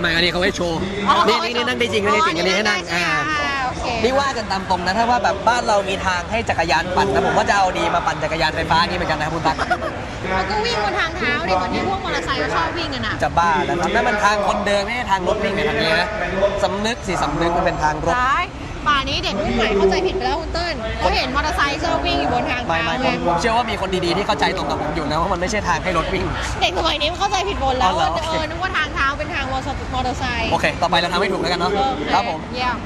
ไม่อันนี้เขาให้โชว์อ๋อนี่นี่นี่นั่งได้จริงนั่งได้จริงอันนี้ให้นั่งอ่าโอเคนี่ว่ากันตามตรงนะถ้าว่าแบบบ้านเรามีทางให้จักรยานปั่นนะผมว่าจะเอาดีมาปั่นจักรยานไฟฟ้านี่เหมือนกันนะครับคุณตั๊กมันก็วิ่งบนทางเท้าดิเหมือนที่พวกมอเตอร์ไซค์เขาชอบวิ่งกันอะจะบ้าแล้วครับนั่นมันทางคนเดินไม่ใช่ทางรถวิ่งในทางนี้นะสำนึกสิสำนึกมันเป็นทางรถ ป่านนี้เด็กรุ่นใหม่เข้าใจผิดไปแล้วคุณเติ้ลเขาเห็นมอเตอร์ไซค์ชอบวิ่งอยู่บนทางไม่เท้าไม่ไงผมผมเชื่อว่ามีคนดีๆที่เข้าใจตรงกับผมอยู่นะว่ามันไม่ใช่ทางให้รถวิ่ง เด็กสมัยนี้มันเข้าใจผิดหมดแล้วอ๋อเหรอว่าเออนึกว่าทางเท้าเป็นทางมอเตอร์ไซค์โอเค ต่อไปเราทำให้ถูกแล้วกันเนาะโอเครับผม เยี่ยม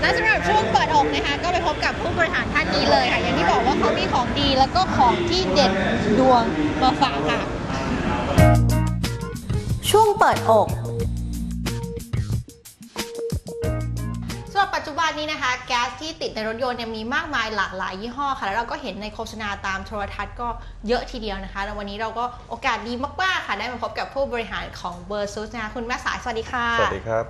และสำหรับช่วงเปิดอกนะคะก็ไปพบกับผู้บริหารท่านนี้เลยค่ะ อย่างที่บอกว่าเขามีของดีแล้วก็ของที่เด็ดดวงมาฝากค่ะ ช่วงเปิดอก นนี้นะคะแก๊สที่ติดในรถยนต์เนี่ยมีมากมายหลากหลายยี่ห้อค่ะ แล้วเราก็เห็นในโฆษณาตามโทรทัศน์ก็เยอะทีเดียวนะคะแล้ววันนี้เราก็โอกาสดีมากๆค่ะได้มาพบกับผู้บริหารของเบอร์ซูสนะคะคุณแม่สายสวัสดีค่ะ สวัสดีครับ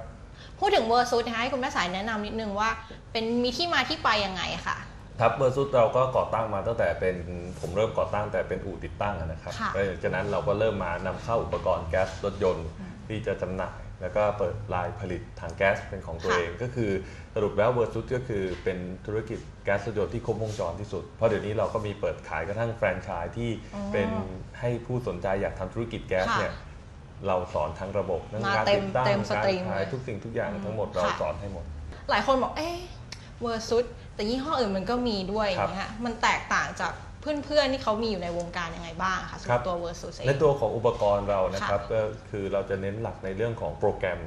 พูดถึงเวอร์ซูดนะคะให้คุณแม่สายแนะนำนิดนึงว่า เป็นมีที่มาที่ไปยังไงอะค่ะครับเบอร์ซุดเราก็ก่อตั้งมาตั้งแต่เป็นผมเริ่มก่อตั้งแต่เป็นอู่ติดตั้งอะนะครับค่ะแล้วจากนั้นเราก็เริ่มมานำเข้าอุปกรณ์แก๊สรถยนต์ที่จะจำหน่าย แล้วก็เปิดลายผลิตถังแก๊สเป็นของตัวค่ะเอง ก็คือสรุปแล้วเบอร์ซุดก็คือเป็นธุรกิจแก๊สรถยนต์ที่ครบวงจรที่สุด เพราะเดี๋ยวนี้เราก็มีเปิดขายกระทั่งแฟรนไชส์ที่อ๋อเป็นให้ผู้สนใจอยากทำธุรกิจแก๊สค่ะเนี่ยเราสอนทั้งระบบทั้งมาการเต็ติมดตั้งเต็มสการตรีมขายเลยทุกสิ่งทุกอย่างทั้งหมดเราค่ะสอนให้หมด หลายคนบอกเอ๊ะเวอร์ซูดแต่ยี่ห้ออื่นมันก็มีด้วยอครัย่าบงเงี้ยมันแตกต่างจาก เพื่อนๆที่เขามีอยู่ในวงการยังไงบ้างคะสำหครัรับบตัวเวอร์ซูดเอง ในตัวของอุปกรณ์เรานะครับก็คือเราจะเน้นหลักในเรื่องของโปรแกรม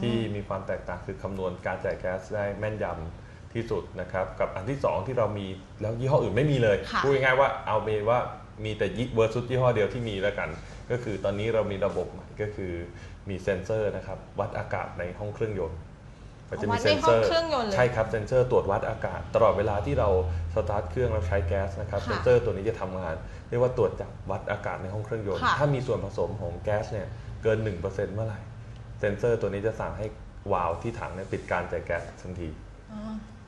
ที่มีความแตกต่างคือคำนวณการจ่ายแก๊สได้แม่นยำที่สุดนะครับกับอันที่ 2 ที่เรามีแล้วยี่ห้ออื่นไม่มีเลยค่ะพูดง่ายๆว่าเอาเมว่ามีแต่ยี่เวอร์ซุดยี่ห้อเดียวที่มีแล้วกัน ก็คือตอนนี้เรามีระบบใหม่ก็คือมีเซ็นเซอร์นะครับวัดอากาศในห้องเครื่องยนต์ มันจะมีวัดเซ็ในนห้เซอองร์เครื่องยนต์เลยใช่ครับเซ็นเซอร์ตรวจวัดอากาศ ตลอดเวลาที่เราสตาร์ทเครื่องเราใช้แก๊สนะครับค่ะเซ็นเซอร์ตัวนี้จะทำงานเรียกว่าตรวจจับวัดอากาศในห้องเครื่องยนต์ค่ะถ้ามีส่วนผสมของแก๊สเนี่ยเกิน 1%เมื่อไหร่เซ็นเซอร์ตัวนี้จะสั่งให้วาล์วที่ถังเนี่ยปิดการจ่ายแก๊สทันทีอ๋อ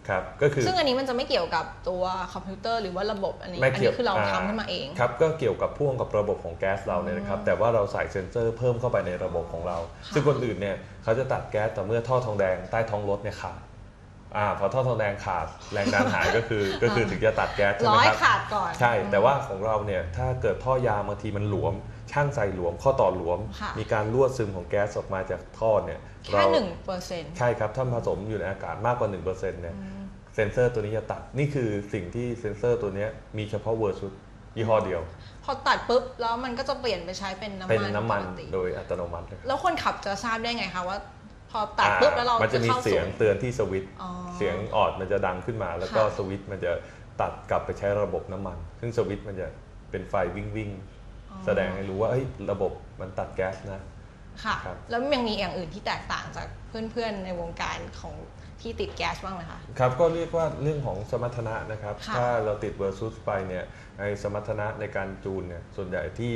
ครับก็คือซึ่งอันนี้มันจะไม่เกี่ยวกับตัวคอมพิวเตอร์หรือว่าระบบอันนี้ไม่อันเกี่ยวนี้คือเราทำขึ้นมาเองครับก็เกี่ยวกับพ่วงกับระบบของแก๊สเราเนี่ยนะครับแต่ว่าเราใส่เซ็นเซอร์เพิ่มเข้าไปในระบบของเราค่ะซึ่งคนอื่นเนี่ยเขาจะตัดแก๊สแต่เมื่อท่อทองแดงใต้ท้องรถเนี่ยขาดอ่าพอท่อทองแดงขาดแรงดันหายก็คือก็คือถึงจะตัดแก๊สใช่ร้ไหมอยครับขาดก่อนใช่แต่ว่าของเราเนี่ยถ้าเกิดท่อยางบางทีมันหลวม ช่างใส่หลวมข้อต่อหลวม ค่ะมีการรั่วซึมของแก๊สออกมาจากท่อเนี่ยแค่หนึ่งเปอร์เซ็นต์ ใช่ครับถ้าผสมอยู่ในอากาศมากกว่า1%เนี่ยเซนเซอร์ตัวนี้จะตัดนี่คือสิ่งที่เซนเซอร์ตัวเนี้ยมีเฉพาะเวอร์ซุดยี่ห้อเดียว พอตัดปุ๊บ แล้วมันก็จะเปลี่ยนไปใช้เป็นน้ำมันเป็นน้ำมันปกติโดยอัตโนมัติเลยครับแล้วคนขับจะทราบได้ไงคะว่า พอตัดปุ๊บแล้วเรามันจะมีเข้าเสียงเตือนที่สวิตช์ อ๋อ เสียงออดมันจะดังขึ้นมา แล้วก็ค่ะ สวิตช์มันจะตัดกลับไปใช้ระบบน้ำมัน ซึ่งสวิตช์มันจะเป็นไฟวิ่งวิ่งๆ แสดงให้รู้ว่าเฮ้ยระบบมันตัดแก๊สนะค่ะครับแล้วยังมีอย่างอื่นที่แตกต่างจากเพื่อนๆในวงการของที่ติดแก๊สบ้างไหมคะครับก็เรียกว่าเรื่องของสมรรถนะนะครับค่ะถ้าเราติดเวอร์ซุสไปเนี่ยในสมรรถนะในการจูนเนี่ยส่วนใหญ่ที่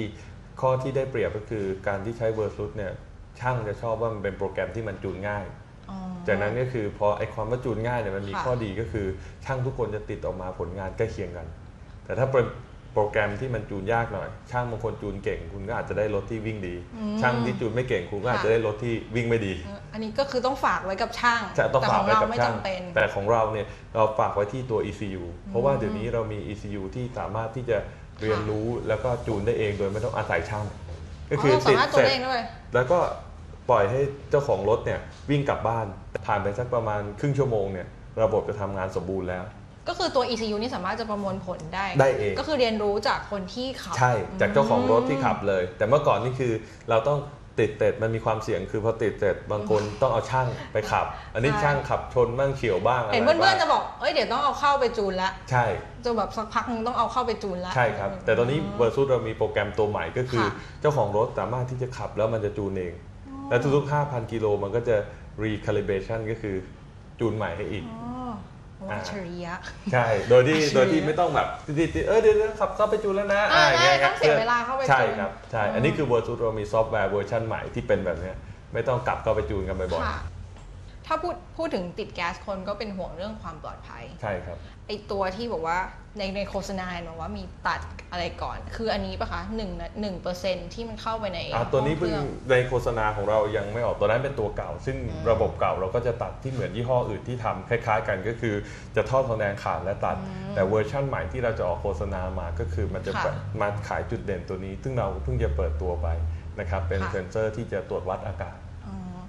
ข้อที่ได้เปรียบก็คือการที่ใช้เวอร์ซุสเนี่ยช่างจะชอบว่ามันเป็นโปรแกรมที่มันจูนง่ายอ๋อจากนั้นก็คือพอไอความว่าจูนง่ายเนี่ยมันมีค่ะข้อดีก็คือช่างทุกคนจะติดออกมาผลงานใกล้เคียงกัน แต่ถ้าเป็น โปรแกรมที่มันจูนยากหน่อย ช่างบางคนจูนเก่ง คุณก็อาจจะได้รถที่วิ่งดี ช่างที่จูนไม่เก่งคุณก็อาจจะได้รถที่วิ่งไม่ดีเอออันนี้ก็คือต้องฝากไว้กับช่างจะต้องแต่ฝาขกองไว้เรากับไม่ช่างจำเป็นแต่ของเราเนี่ยเราฝากไว้ที่ตัว ECU เพราะว่าเดี๋ยวนี้เรามี ECU ที่สามารถที่จะเรียนรู้แล้วก็จูนได้เองโดยไม่ต้องอาศัยช่าง ก็อ๋อคือเราสาติดมารถเสตัวร็จเองด้วยแล้วก็ปล่อยให้เจ้าของรถเนี่ยวิ่งกลับบ้านผ่านไปสักประมาณครึ่งชั่วโมงเนี่ยระบบจะทำงานสมบูรณ์แล้ว ก็คือตัว ECU นี่สามารถจะประมวลผลได้ ได้เอง ก็คือเรียนรู้จากคนที่ขับ ใช่จากเจ้าของรถที่ขับเลย แต่เมื่อก่อนนี่คือเราต้องติดเสร็จมันมีความเสี่ยงคือพอติดเสร็จบางคนต้องเอาช่างไปขับ อันนี้ใช่ช่างขับชนบ้างเฉียวบ้างอะไรเห็นเพื่บ้าอนงๆจะบอกเอ้ยเดี๋ยวต้องเอาเข้าไปจูนละใช่จะแบบสักพักนึงต้องเอาเข้าไปจูนละใช่ครับ แต่ตอนนี้เวอร์ซูเรามีโปรแกรมตัวใหม่ก็คือค่ะเจ้าของรถสามารถที่จะขับแล้วมันจะจูนเอง และทุกๆ 5,000 กิโลมันก็จะ recalibration ก็คือจูนใหม่ให้อีก อ๋อวัชริยะ ใช่ โดยที่อัจฉริยะโดยที่ไม่ต้องแบบติดๆเออเดี๋ยวๆขับเข้าไปจูนแล้วนะอ่าย่างงี้ได้ต้องเสียเวลาเข้าไปใช่จูนครับใช่อันนี้คือเวอร์ซูเรามีซอฟต์แวร์เวอร์ชันใหม่ที่เป็นแบบเนี้ยไม่ต้องกลับเข้าไปจูนกันบ่อยค่ะถ้าพูดพูดถึงติดแก๊สคนก็เป็นห่วงเรื่องความปลอดภัย ใช่ครับ ไอตัวที่บอกว่าในในโฆษณาเห็นบอกว่ามีตัดอะไรก่อน คืออันนี้ปะคะหนึ่งหนึ่งเปอร์เซ็นที่มันเข้าไปในอ่าตัวนี้ห้เพิ่องครื่องในโฆษณาของเรายังไม่ออกตัวนั้นเป็นตัวเก่า ซึ่งระบบเก่าเราก็จะตัดที่เหมือนยี่ห้ออื่นที่ทำคล้ายๆ กันก็คือจะทอดทองแดงขาดและตัด แต่เวอร์ชั่นใหม่ที่เราจะออกโฆษณามาก็คือมันจะค่ะแบบมาขายจุดเด่นตัวนี้ ซึ่งเราเพิ่งจะเปิดตัวไปนะครับเป็นค่ะเซนเซอร์ที่จะตรวจวัดอากาศอ๋อ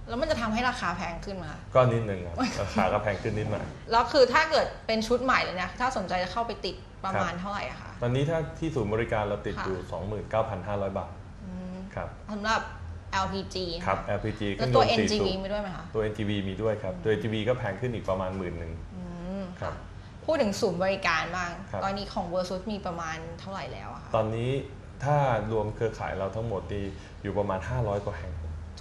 แล้วมันจะทำให้ราคาแพงขึ้นมาก็นิดนึงครับ ราคาก็แพงขึ้นนิดหน่อย แล้วคือถ้าเกิดเป็นชุดใหม่เลยนะถ้าสนใจจะเข้าไปติดประมาณเท่าไหร่อะคะ ตอนนี้ถ้าที่ศูนย์บริการเราติดค่ะอยู่ 29,500 บาท อืมครับ สำหรับ LPG ครับ LPG แล้วตัว เครื่องยนต์สี่ NGV สูบมีด้วยไหมคะ ตัว NGV มีด้วยครับ ตัว NGV ก็แพงขึ้นอีกประมาณหมื่นหนึ่ง อืมครับพูดถึงศูนย์บริการบ้าง ครับ ตอนนี้ของ Versus มีประมาณเท่าไหร่แล้วอะคะตอนนี้ถ้ารวมเครือข่ายเราทั้งหมดดีอยู่ประมาณ 500 กว่าแห่ง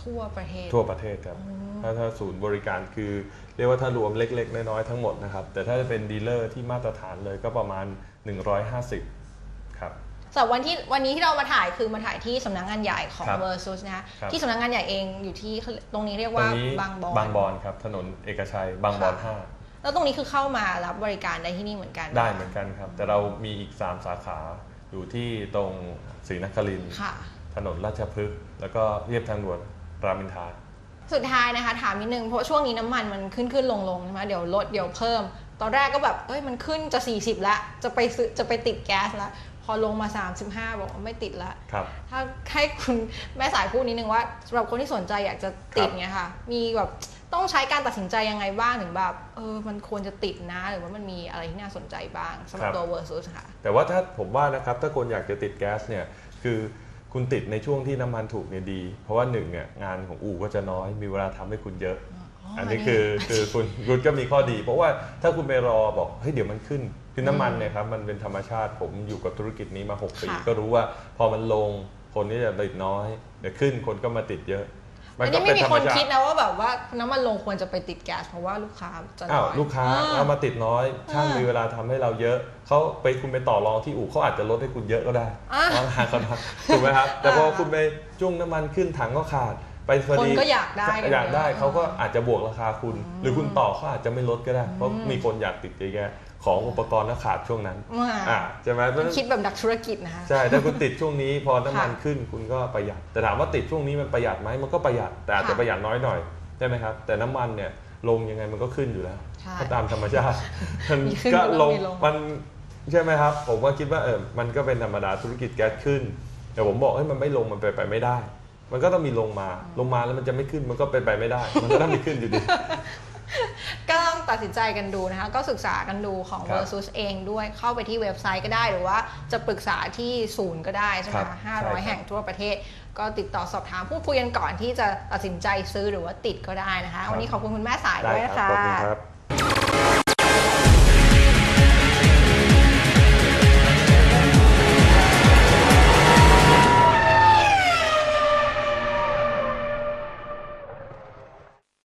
ทั่วประเทศ ทั่วประเทศครับ ถ้าถ้าศูนย์บริการคือเรียกว่าถ้ารวมเล็ก ๆ น้อยๆทั้งหมดนะครับ แต่ถ้าจะเป็นดีลเลอร์ที่มาตรฐานเลยก็ประมาณ 150 ครับสำหรับวันที่วันนี้ที่เรามาถ่ายคือมาถ่ายที่สำนักงานใหญ่ของครับ Versus นะคะครับที่สำนักงานใหญ่เองอยู่ที่ตรงนี้เรียกตรว่างนี้บางบอนบางบอนครับถนนเอกชัยบางบอนค่ะ5แล้วตรงนี้คือเข้ามารับบริการได้ที่นี่เหมือนกัน ได้เหมือนกันครับ แต่เรามีอีก 3 สาขาอยู่ที่ตรงศรีนครินทร์ค่ะถนนราชพฤกษ์แล้วก็เรียบทางด่วน รามอินทราสุดท้ายนะคะถามนิดนึงเพราะช่วงนี้น้ำมันมันขึ้นขึ้นลงลงใช่ไหมเดี๋ยวลดเดี๋ยวเพิ่ม ตอนแรกก็แบบเอ้ยมันขึ้นจะ 40ละจะไปซื้อจะไปติดแก๊สละพอลงมา 35 บอกว่าไม่ติดละครับถ้าให้คุณแม่สายพูดนิดนึงว่าสำหรับคนที่สนใจอยากจะติดเนี่ยค่ะ มีแบบต้องใช้การตัดสินใจยังไงบ้างถึงแบบเออมันควรจะติดนะ หรือว่ามันมีอะไรที่น่าสนใจบ้างสำหรับครับตัว Versus ค่ะแต่ว่าถ้าผมว่านะครับถ้าคนอยากจะติดแก๊สเนี่ยคือ คุณติดในช่วงที่น้ำมันถูกเนี่ยดี เพราะว่าหนึ่งเนี่ยงานของอู่ก็จะน้อยมีเวลาทำให้คุณเยอะ อันนี้คือคือคุณคุณก็มีข้อดี เพราะว่าถ้าคุณไปรอบอกเฮ้ยเดี๋ยวมันขึ้น คือน้ำมันเนี่ยครับมันเป็นธรรมชาติผมอยู่กับธุรกิจนี้มา 6 ปี ค่ะ ก็รู้ว่าพอมันลงคนนี่จะติดน้อยเดี๋ยวขึ้นคนก็มาติดเยอะ อันก็นี้ไม่มีคนธรรชาติคิดนะว่าแบบว่าน้ำมันลงควรจะไปติดแก๊สเพราะว่าลูกค้าจะน้อ้าวอยลูกค้าอ่ เอามาติดน้อยช่างอ่ามีมีเวลาทำให้เราเยอะเขาไปคุณไปต่อรองที่อู่เขาอาจจะลดให้คุณเยอะก็ได้อ่าเพราะงานเขาทำถูกไหมครับ แต่พออ่าคุณไปจุ้งน้ำมันขึ้นถังก็ขาด ไปพอดีคนก็อยากได้กันอยากได้เยอะเขาก็อาจจะบวกราคาคุณ หรือคุณต่อเขาอาจจะไม่ลดก็ได้ เพราะมีคนอยากติดเยอะแยะ ของอุปกรณ์ก็ขาดช่วงนั้นอ่าอ่าใช่ไหมเพราะฉะนั้นคิดแบบนักธุรกิจนะคะใช่ถ้าคุณติดช่วงนี้พอน้ำมันค่ะขึ้นคุณก็ประหยัด แต่ถามว่าติดช่วงนี้มันประหยัดไหมมันก็ประหยัดแต่อาจจะค่ะประหยัดน้อยหน่อยใช่ไหมครับ แต่น้ำมันเนี่ยลงยังไงมันก็ขึ้นอยู่แล้วใช่ก็ตามธรรมชาติมันมีขึ้นก็ก็ลต้องงมีลงมันใช่ไหมครับ ผมก็คิดว่าเออมันก็เป็นธรรมดาธุรกิจแก๊สขึ้น แต่ผมบอกให้ยมันไม่ลงมันไปนไปไม่ได้ มันก็ต้องมีลงมาลงมาแล้วมันจะไม่ขึ้นมันก็เป็นไปไม่ได้ มันก็ต้องมีขึ้นอยู่ดีก็ ต้องตัดสินใจกันดูนะคะ ก็ศึกษากันดูของครับ Versus เองด้วยเข้าไปที่เว็บไซต์ก็ได้ หรือว่าจะปรึกษาที่ศูนย์ก็ได้ใช่ไหมครัคะบห้าใช่ร้อยครับแห่งทั่วประเทศ ก็ติดต่อสอบถามพูดคุยกันก่อนที่จะตัดสินใจซื้อหรือว่าติดก็ได้นะคะ วันนี้ขอบคุณคุณแม่สายได้ด้วยคนะรับคะขอบคุณครับ